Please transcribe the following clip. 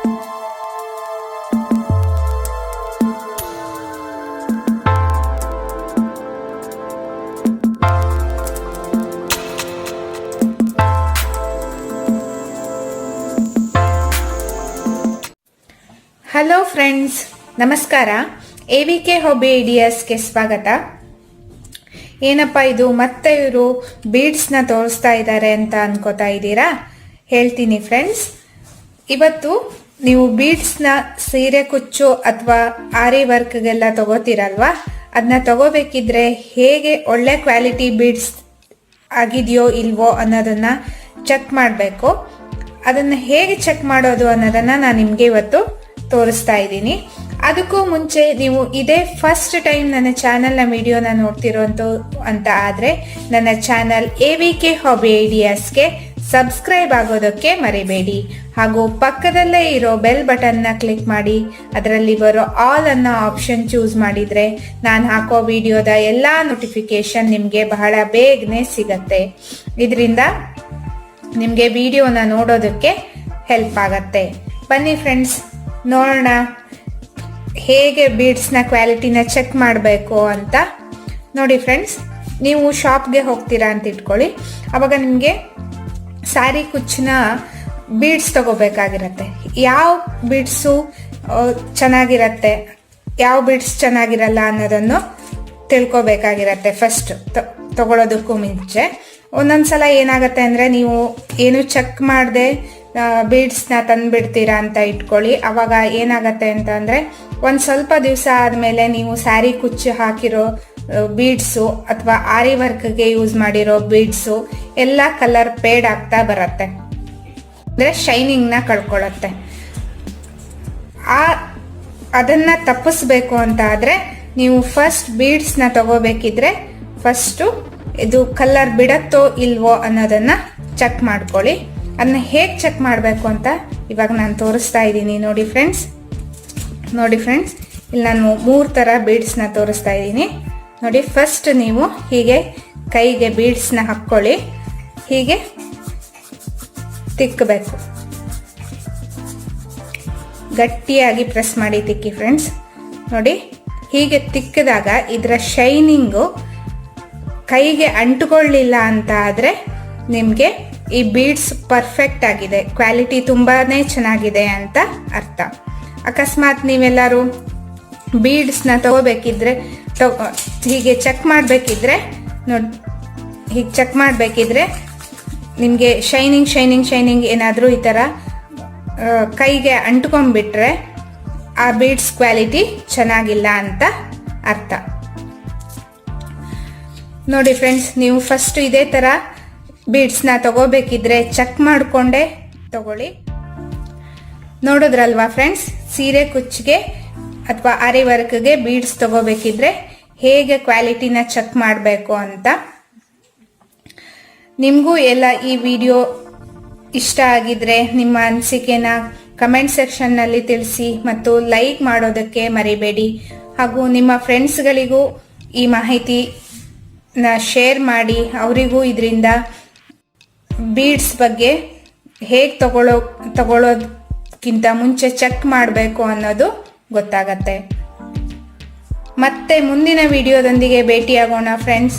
Hello friends ನಮಸ್ಕಾರ. A V K hobby ಐಡಿಯಾಸ್ಗೆ ಸ್ವಾಗತ. ಏನಪ್ಪ ಇದು, ಮತ್ತೆ ಇವರು ಬೀಡ್ಸ್ನ ತೋರಿಸ್ತಾ ಇದ್ದಾರೆ ಅಂತ ಅನ್ಕೋತಾ ಇದ್ದೀರಾ? ಹೇಳ್ತೀನಿ ಫ್ರೆಂಡ್ಸ್ ಇವತ್ತು ನೀವು ಬೀಡ್ಸ್ನ ಸೀರೆ, ಕುಚ್ಚು ಅಥವಾ ಆರಿ ವರ್ಕ್ಗೆಲ್ಲ ತಗೋತೀರಲ್ವಾ? ಅದನ್ನ ತಗೋಬೇಕಿದ್ರೆ ಹೇಗೆ ಒಳ್ಳೆ ಕ್ವಾಲಿಟಿ ಬೀಡ್ಸ್ ಆಗಿದೆಯೋ ಇಲ್ವೋ ಅನ್ನೋದನ್ನ ಚೆಕ್ ಮಾಡಬೇಕು. ಅದನ್ನ ಹೇಗೆ ಚೆಕ್ ಮಾಡೋದು ಅನ್ನೋದನ್ನ ನಾನು ನಿಮಗೆ ಇವತ್ತು ತೋರಿಸ್ತಾ ಇದ್ದೀನಿ. ಅದಕ್ಕೂ ಮುಂಚೆ ನೀವು ಇದೇ ಫಸ್ಟ್ ಟೈಮ್ ನನ್ನ ಚಾನಲ್ನ ವಿಡಿಯೋನ ನೋಡ್ತಿರೋಂಥ ಅಂತ ಆದರೆ, ನನ್ನ channel A V K hobby ಐಡಿಯಾಸ್ಗೆ subscribe ಆಗೋದಕ್ಕೆ ಮರಿಬೇಡಿ. ಹಾಗೂ ಪಕ್ಕದಲ್ಲೇ ಇರೋ ಬೆಲ್ ಬಟನ್ನ ಕ್ಲಿಕ್ ಮಾಡಿ. ಅದರಲ್ಲಿ ಬರೋ ಆಲ್ ಅನ್ನೋ ಆಪ್ಷನ್ ಚೂಸ್ ಮಾಡಿದರೆ ನಾನು ಹಾಕೋ ವಿಡಿಯೋದ ಎಲ್ಲ ನೋಟಿಫಿಕೇಶನ್ ನಿಮಗೆ ಬಹಳ ಬೇಗನೆ ಸಿಗತ್ತೆ. ಇದರಿಂದ ನಿಮಗೆ ವಿಡಿಯೋನ ನೋಡೋದಕ್ಕೆ ಹೆಲ್ಪ್ ಆಗತ್ತೆ. ಬನ್ನಿ ಫ್ರೆಂಡ್ಸ್ ನೋಡೋಣ. ಹೇಗೆ ಬೀಡ್ಸ್ನ ಕ್ವಾಲಿಟಿನ ಚೆಕ್ ಮಾಡಬೇಕು ಅಂತ. ನೋಡಿ ಫ್ರೆಂಡ್ಸ್ ನೀವು ಶಾಪ್ಗೆ ಹೋಗ್ತೀರಾ ಅಂತ ಇಟ್ಕೊಳ್ಳಿ. ಅವಾಗ ನಿಮಗೆ ಸ್ಯಾರಿ ಕುಚ್ಚಿನ ಬೀಡ್ಸ್ ತಗೋಬೇಕಾಗಿರತ್ತೆ. ಯಾವ ಬೀಡ್ಸು ಚೆನ್ನಾಗಿರತ್ತೆ, ಯಾವ ಬೀಡ್ಸ್ ಚೆನ್ನಾಗಿರಲ್ಲ ಅನ್ನೋದನ್ನು ತಿಳ್ಕೊಬೇಕಾಗಿರತ್ತೆ ಫಸ್ಟ್ ತಗೊಳ್ಳೋದಕ್ಕೂ ಮುಂಚೆ. ಒಂದೊಂದ್ಸಲ ಏನಾಗತ್ತೆ ಅಂದರೆ ನೀವು ಏನು ಚೆಕ್ ಮಾಡದೆ ಬೀಡ್ಸ್ನ ತಂದುಬಿಡ್ತೀರಾ ಅಂತ ಇಟ್ಕೊಳ್ಳಿ. ಅವಾಗ ಏನಾಗತ್ತೆ ಅಂತ ಅಂದರೆ ಒಂದು ಸ್ವಲ್ಪ ದಿವಸ ಆದಮೇಲೆ ನೀವು ಸ್ಯಾರಿ ಕುಚ್ಚು ಹಾಕಿರೋ ಬೀಡ್ಸು ಅಥವಾ ಆರಿ ವರ್ಕ್ಗೆ ಯೂಸ್ ಮಾಡಿರೋ ಬೀಡ್ಸು ಎಲ್ಲ ಕಲರ್ ಪೇಡ್ ಆಗ್ತಾ ಬರುತ್ತೆ. ಅಂದರೆ ಶೈನಿಂಗ್ನ ಕಳ್ಕೊಳ್ಳುತ್ತೆ ಆ, ಅದನ್ನು ತಪ್ಪಿಸ್ಬೇಕು ಅಂತ ಆದರೆ ನೀವು ಫಸ್ಟ್ ಬೀಡ್ಸ್ನ ತಗೋಬೇಕಿದ್ರೆ ಫಸ್ಟು ಇದು ಕಲರ್ ಬಿಡತ್ತೋ ಇಲ್ವೋ ಅನ್ನೋದನ್ನ ಚೆಕ್ ಮಾಡ್ಕೊಳ್ಳಿ. ಅದನ್ನ ಹೇಗೆ ಚೆಕ್ ಮಾಡಬೇಕು ಅಂತ ಇವಾಗ ನಾನು ತೋರಿಸ್ತಾ ಇದ್ದೀನಿ. ನೋಡಿ ಫ್ರೆಂಡ್ಸ್ ನೋಡಿ ಫ್ರೆಂಡ್ಸ್ ಇಲ್ಲಿ ನಾನು ಮೂರು ಥರ ಬೀಡ್ಸ್ನ ತೋರಿಸ್ತಾ ಇದ್ದೀನಿ. ನೋಡಿ ಫಸ್ಟ್ ನೀವು ಹೀಗೆ ಕೈಗೆ ಬೀಡ್ಸ್ನ ಹಾಕ್ಕೊಳ್ಳಿ. ಹೀಗೆ ತಿಕ್ಕಬೇಕು. ಗಟ್ಟಿಯಾಗಿ ಪ್ರೆಸ್ ಮಾಡಿ ತಿಕ್ಕಿ ಫ್ರೆಂಡ್ಸ್ ನೋಡಿ, ಹೀಗೆ ತಿಕ್ಕಿದಾಗ ಇದರ ಶೈನಿಂಗು ಕೈಗೆ ಅಂಟುಕೊಳ್ಳಿಲ್ಲ ಅಂತ ಆದರೆ ನಿಮಗೆ ಈ ಬೀಡ್ಸ್ ಪರ್ಫೆಕ್ಟ್ ಆಗಿದೆ. ಕ್ವಾಲಿಟಿ ತುಂಬಾ ಚೆನ್ನಾಗಿದೆ ಅಂತ ಅರ್ಥ. ಅಕಸ್ಮಾತ್ ನೀವೆಲ್ಲರೂ ಬೀಡ್ಸ್ನ ತಗೋಬೇಕಿದ್ರೆ, ತಗೋ, ಹೀಗೆ ಚೆಕ್ ಮಾಡಬೇಕಿದ್ರೆ, ನೋಡಿ, ಹೀಗೆ ಚೆಕ್ ಮಾಡಬೇಕಿದ್ರೆ ನಿಮಗೆ ಶೈನಿಂಗ್ ಶೈನಿಂಗ್ ಶೈನಿಂಗ್ ಏನಾದರೂ ಈ ಥರ ಕೈಗೆ ಅಂಟ್ಕೊಂಡ್ಬಿಟ್ರೆ ಆ ಬೀಡ್ಸ್ ಕ್ವಾಲಿಟಿ ಚೆನ್ನಾಗಿಲ್ಲ ಅಂತ ಅರ್ಥ. ನೋಡಿ ಫ್ರೆಂಡ್ಸ್ ನೀವು ಫಸ್ಟ್ ಇದೇ ಥರ ಬೀಡ್ಸ್ನ ತಗೋಬೇಕಿದ್ರೆ ಚೆಕ್ ಮಾಡಿಕೊಂಡೇ ತಗೊಳ್ಳಿ. ನೋಡಿದ್ರಲ್ವಾ ಫ್ರೆಂಡ್ಸ್ ಸೀರೆ ಕುಚ್ಚಿಗೆ ಅಥವಾ ಅರೆ ವರ್ಕ್ಗೆ ಬೀಡ್ಸ್ ತಗೋಬೇಕಿದ್ರೆ ಹೇಗೆ ಕ್ವಾಲಿಟಿನ ಚೆಕ್ ಮಾಡಬೇಕು ಅಂತ ನಿಮಗೂ ಎಲ್ಲ ಈ ವಿಡಿಯೋ ಇಷ್ಟ ಆಗಿದ್ರೆ ನಿಮ್ಮ ಅನಿಸಿಕೆನ ಕಮೆಂಟ್ ಸೆಕ್ಷನ್ನಲ್ಲಿ ತಿಳಿಸಿ ಮತ್ತು ಲೈಕ್ ಮಾಡೋದಕ್ಕೆ ಮರಿಬೇಡಿ. ಹಾಗೂ ನಿಮ್ಮ ಫ್ರೆಂಡ್ಸ್ಗಳಿಗೂ ಈ ಮಾಹಿತಿನ ಶೇರ್ ಮಾಡಿ, ಅವರಿಗೂ ಇದರಿಂದ ಬೀಡ್ಸ್ ಬಗ್ಗೆ ಹೇಗೆ ತಗೊಳ್ಳೋ ತಗೊಳ್ಳೋದಕ್ಕಿಂತ ಮುಂಚೆ ಚೆಕ್ ಮಾಡಬೇಕು ಅನ್ನೋದು ಗೊತ್ತಾಗತ್ತೆ. ಮತ್ತೆ ಮುಂದಿನ ವಿಡಿಯೋದೊಂದಿಗೆ ಭೇಟಿಯಾಗೋಣ friends